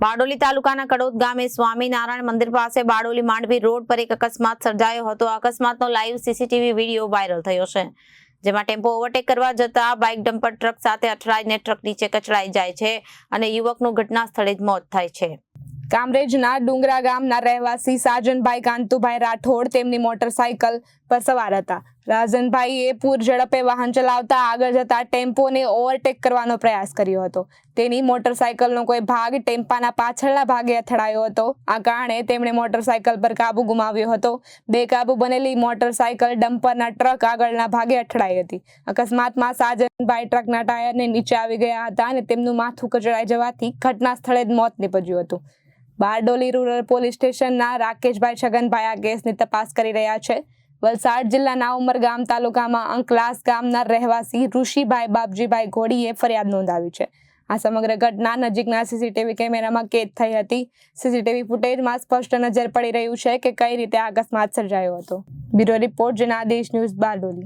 બારડોલી તાલુકાના કડોદ ગામે સ્વામિનારાયણ મંદિર પાસે બારડોલી માંડવી રોડ પર એક અકસ્માત સર્જાયો હતો. અકસ્માતનો લાઈવ સીસીટીવી વીડિયો વાયરલ થયો છે, જેમાં ટેમ્પો ઓવરટેક કરવા જતા બાઇક ડમ્પર ટ્રક સાથે અથડાઈને ટ્રક નીચે કચડાઈ જાય છે અને યુવકનું ઘટના સ્થળે જ મોત થાય છે. કામરેજના ડુંગરા ગામના રહેવાસી સાજનભાઈ કાંતુભાઈ રાઠોડ તેમની મોટરસાયકલ પર સવાર હતા. રાજનભાઈએ પૂર ઝડપે વાહન ચલાવતા આગળ જતા ટેમ્પોને ઓવરટેક કરવાનો પ્રયાસ કર્યો હતો. તેની મોટરસાયકલનો કોઈ ભાગ ટેમ્પાના પાછળના ભાગે અથડાયો હતો. આ કારણે તેમણે મોટરસાયકલ પર કાબુ ગુમાવ્યો હતો. બેકાબુ બનેલી મોટરસાયકલ ડમ્પરના ટ્રક આગળના ભાગે અથડાઈ હતી. અકસ્માતમાં સાજનભાઈ ટ્રકના ટાયરને નીચે આવી ગયા હતા અને તેમનું માથું કચડાઈ જવાથી ઘટના સ્થળે જ મોત નીપજ્યું હતું. બારડોલી રૂરલ પોલીસ સ્ટેશનના રાકેશભાઈ છગનભાઈ આ કેસની તપાસ કરી રહ્યા છે. વલસાડ જિલ્લાના ઉમરગામ તાલુકામાં અંકલાસ ગામના રહેવાસી ઋષિભાઈ બાપજીભાઈ ઘોડીએ ફરિયાદ નોંધાવી છે. આ સમગ્ર ઘટના નજીકના સીસીટીવી કેમેરામાં કેદ થઈ હતી. સીસીટીવી ફૂટેજમાં સ્પષ્ટ નજર પડી રહ્યું છે કે કઈ રીતે આ અકસ્માત સર્જાયો હતો. Bureau report, Janadesh news Bardoli.